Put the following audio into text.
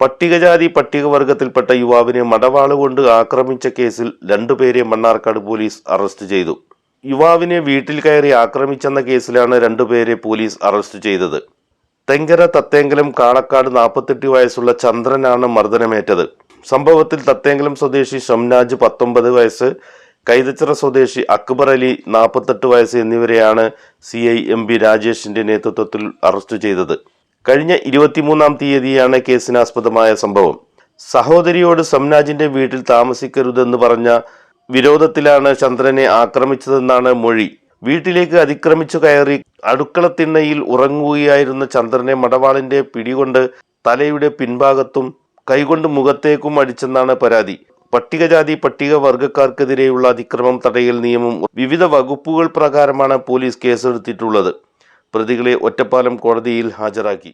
പട്ടികജാതി പട്ടികവർഗത്തിൽപ്പെട്ട യുവാവിനെ മടവാളുകൊണ്ട് ആക്രമിച്ച കേസിൽ രണ്ടുപേരെ മണ്ണാർക്കാട് പോലീസ് അറസ്റ്റ് ചെയ്തു. യുവാവിനെ വീട്ടിൽ കയറി ആക്രമിച്ചെന്ന കേസിലാണ് രണ്ടുപേരെ പോലീസ് അറസ്റ്റ് ചെയ്തത്. തെങ്കര തത്തേങ്കലം കാളക്കാട് നാൽപ്പത്തെട്ട് വയസ്സുള്ള ചന്ദ്രനാണ് മർദ്ദനമേറ്റത്. സംഭവത്തിൽ തത്തേങ്കലം സ്വദേശി ഷംനാജ് പത്തൊമ്പത് വയസ്സ് കൈതച്ചിറ സ്വദേശി അക്ബർ അലി നാൽപ്പത്തെട്ട് വയസ്സ് എന്നിവരെയാണ് സി ഐ എം പി രാജേഷിന്റെ നേതൃത്വത്തിൽ അറസ്റ്റ് ചെയ്തത്. കഴിഞ്ഞ ഇരുപത്തിമൂന്നാം തീയതിയാണ് കേസിനാസ്പദമായ സംഭവം. സഹോദരിയോട് സംനാജിന്റെ വീട്ടിൽ താമസിക്കരുതെന്ന് പറഞ്ഞ വിരോധത്തിലാണ് ചന്ദ്രനെ ആക്രമിച്ചതെന്നാണ് മൊഴി. വീട്ടിലേക്ക് അതിക്രമിച്ചു കയറി അടുക്കളത്തിണ്ണയിൽ ഉറങ്ങുകയായിരുന്ന ചന്ദ്രനെ മടവാളിന്റെ പിടികൊണ്ട് തലയുടെ പിൻഭാഗത്തും കൈകൊണ്ട് മുഖത്തേക്കും അടിച്ചെന്നാണ് പരാതി. പട്ടികജാതി പട്ടിക വർഗക്കാർക്കെതിരെയുള്ള അതിക്രമം തടയൽ നിയമം വിവിധ വകുപ്പുകൾ പ്രകാരമാണ് പോലീസ് കേസെടുത്തിട്ടുള്ളത്. പ്രതികളെ ഒറ്റപ്പാലം കോടതിയിൽ ഹാജരാക്കി.